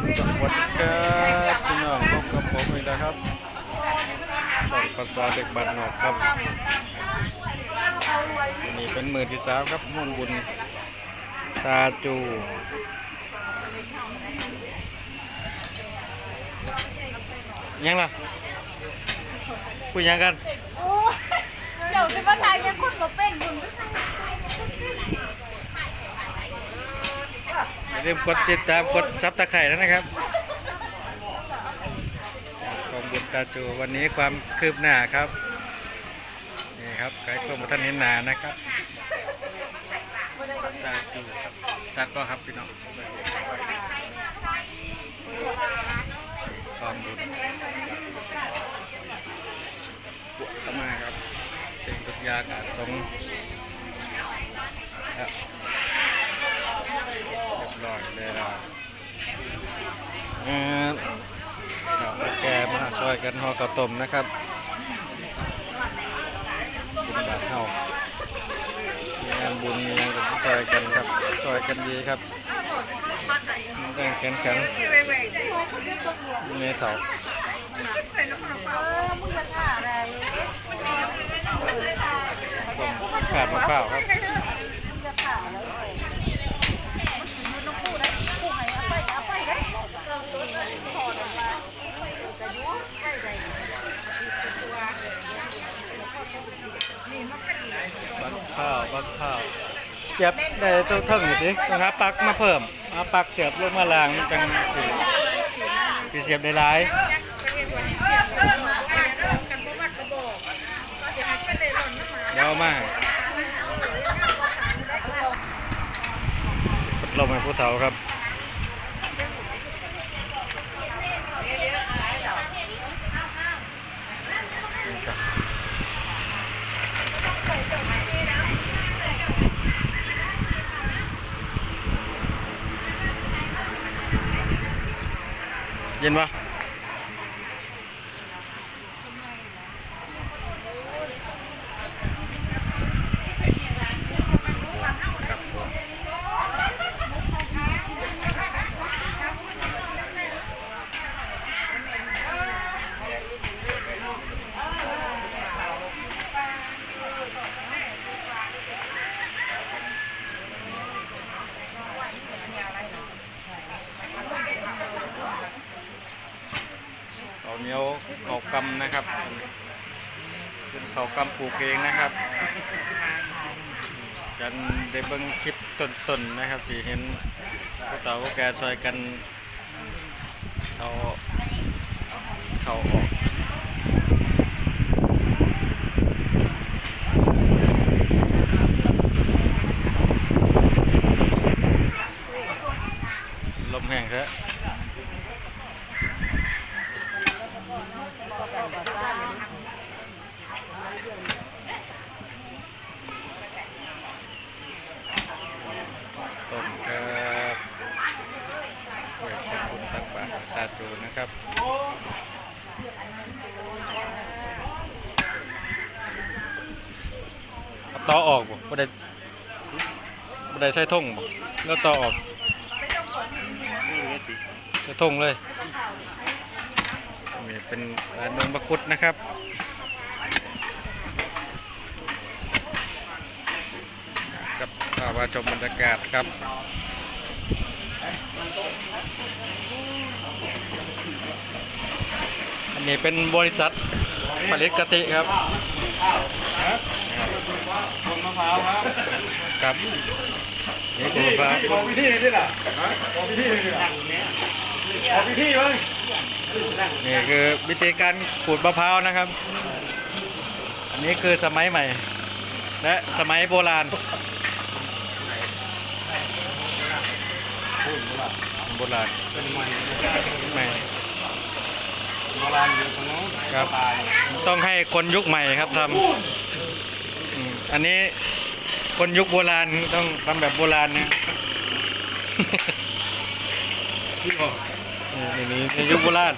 สวัสดีครับพี่น้องพบกับผมอีกแล้วครับช่องภาษาเด็กบ้านนอกครับวันนี้เป็นมือที่สามครับมุ่งบุญตาจูยังล่ะคุยยังกันเดี๋ยวสิมาทายยังคนมาเป็นบุญ อย่าลืมกดติดตามกดซับตะไคร่แล้วนะครับกองบุญตาจูวันนี้ความคืบหน้าครับนี่ครับใครเข้ามาท่านเห็นหนานะครับตาจูครับชัดก็ครับพี่น้องกองบุญกุเข้ามาครับเสียงทุกยางอาจสงครับ เรียบร้อยเลยล่ะเอ่อครับแกมาซอยกันห่อข้าวต้มนะครับบุญบาทเฮามีงานบุญมีงานกับซอยกันครับซอยกันดีครับแบ่งกันกันเมเถาเออมึงจะท่าอะไรผมขาดมะพร้าวครับ มึงจะท่าอะไรมันต้องพูดได้พูดให้เอาไปเอาไปได้ถอดออกมาจะยุ่งไปได้ บักข้าวบักข้าวเสียบ ได้ตัวเท่งอยู่ดิต้องหาปลักมาเพิ่มหาปลักเสียบลงมาล่างมันจังสิสิเสียบได้หลายเดี๋ยวเอามาให้ลมให้ผู้เฒ่าครับ เย็นปะครับผมเขาวเหนียวเขาว กำนะครับเป็นเขากำปลูกเองนะครับกันได้เบิ้งคลิปต้นๆนะครับสิเห็นผู้เต่าผู้แก่ซอยกันเอาเขาออก ลมแห้งแท้ต้มครับ เวทขอบคุณตักบาตรตาจูนะครับต่อออกบ่บ่ได้บ่ได้ใส่ท่งบ่แล้วต่อออกใส่ท่งเลยนี่เป็นร้านนนบักคุดนะครับกับพามาชมบรรยากาศครับ อันนี้เป็นบริษัทผลิตกะทิครับคนมะพร้าวครับครับนี่คือมะพร้าวบอกพิธีนี่แหละบอกพิธีนี่แหละบอพิธีเว้ยนี่คือวิธีการขูดมะพร้าวนะครับ อันนี้คือสมัยใหม่ และสมัยโบราณ โบราณเป็นใหม่ใหม่โบราณอยู่ตรงนู้นครับตายต้องให้คนยุคใหม่ครับทำอืมอันนี้คนยุคโบราณต้องทำแบบโบราณนะที่บอกนี่นี่ในยุคโบราณ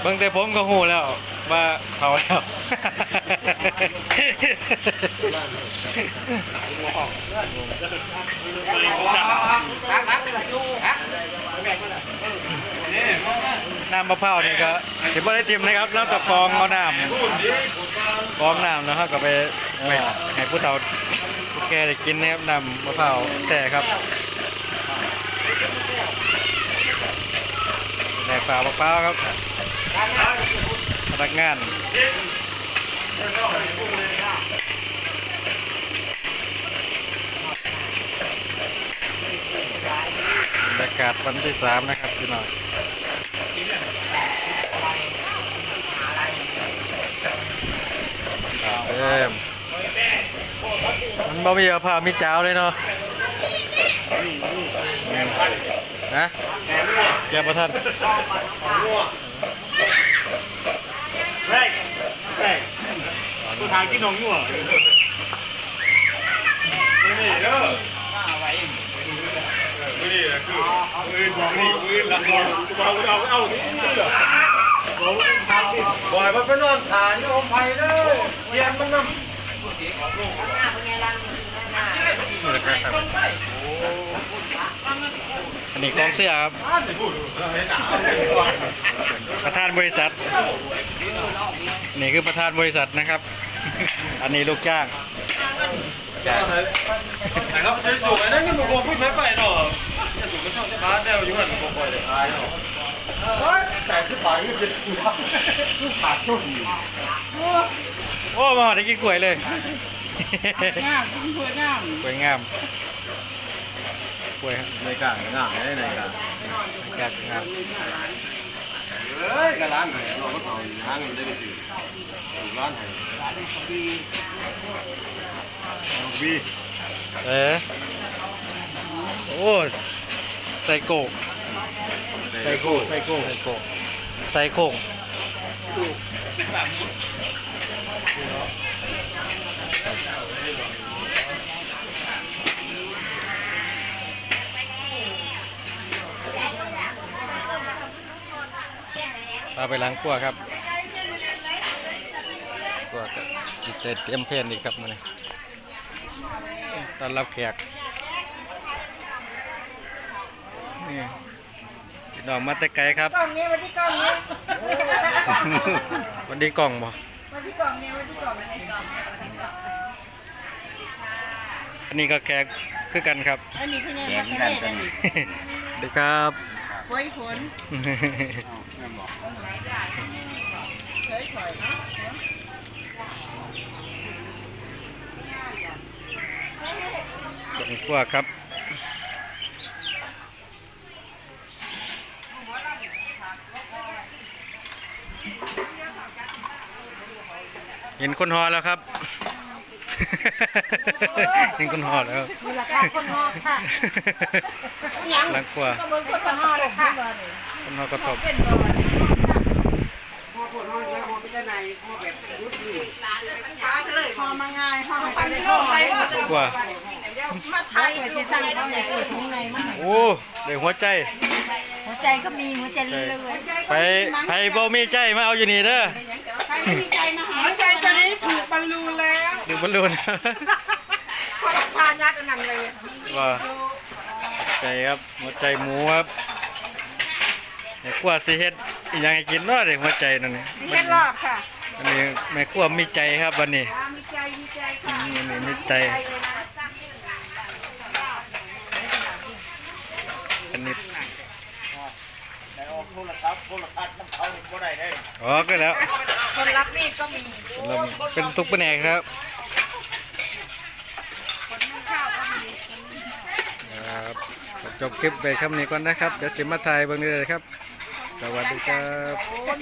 เบิ่งแต่ผมก็หูแล้วว่าเขาแล้ว ฮักฮักเลยฮัก น้ำ มะพร้าวนี่ก็สิบ่ได้ติมนะครับแล้วจะกรองเอาน้ำกองน้ำนะครับก็ไปไปให้ผู้เฒ่าผู้แก่ได้กินนะครับน้ำมะพร้าวแต่ครับในป่ามะพร้าวครับพนักงานบรรยากาศวันที่สามนะครับพี่น้อง ครับเอิ่มมัน บ่มีเอาผ้ามีจ้าวเลยเนาะนะอย่าประทันเฮ้ยเฮ้ยตัวทางกินนมยั่วนี่เด้อนี่แหละคือมือบอกนี่มือหลังบอกเอาเอาเอานี่เหรอบ่อยมันไปนอนฐานโยมไผ่เด้อเย็นมันน้ำ อันนี้กองเสื้อครับ ประธานบริษัท นี่คือประธานบริษัทนะครับ อันนี้ลูกจ้างนะครับจะสูบไอ้นั่นก็มึงโกงพูดไม่ไปหรอกจะสูบมันช่องจะบ้านแล้วอยู่หันโกงไปเลยตายเนาะใส่ชุดป่ายืดจะสูบขาดชุดโอ้มาหอได้กินกล้วยเลย งามคุณสวยงามกล้วยงามกล้วยครับในกลางง่ายในกลางบรรยากาศงามเฮ้ยกระร้านไหนเราก็เอาห้างมันได้ไปถือร้านไหนวีเออโอ้ใส่โกกไซโก้ไซโก้ใส่โกกใส่โค้ พาไปล้างครัวครับครัวก็จิตเตรียมเพลนอีกครับมื้อนี้ต้อนรับแขกนี่พี่น้องมาแต่ไกลครับกล่องนี้วันที่กล่องนี้วันนี้กล่องบ่วันที่กล่องนี้วันที่กล่องนี้กล่องอันนี้ก็แขกคือกันครับอันนี้พี่แนนมาทะเลอันนี้สวัสดีครับไว้ผล เคยถอยเนาะเป็นขั้วครับเห็นคนหอแล้วครับ เห็นคนหอแล้วมูลค่าคนนอกค่ะยังหลังขั้วก็เหมือนคนนอกเลยค่ะคนหอกระตบเป็นบอลพอมาง่ายพอมาไปโลกไปว่าจะขั้วมาไทยจะสั่งเขาไหนเกิดที่ไงมาโอ้เดี๋ยวหัวใจ หัวใจก็มีหัวใจเลยไปไปบ่มีใจมาเอาอยู่นี่เด้อใครไม่มีใจมา บอลลูนพอราคายัดอันนั้นเลยว่าใจครับหัวใจหมูครับไอ้ขั้วสิเฮ็ดอีหยังให้กินเนาะเด็กหัวใจนั่นนี่สิเฮ็ดรอบค่ะอันนี้แม่ขั้วมีใจครับวันนี้มีใจมีใจอืค่ะมอันนี้มีใจอันนี้โทรศัพท์โทรทัศน์น้ำเขาก็ได้ได้อ๋อก็แล้วคนรับมีดก็มีเป็นทุกแผนกครับครับ จบคลิปไปคำนี้ก่อนนะครับ เดี๋ยวสิมาถ่ายเบางนี้เลยครับ สวัสดีครับ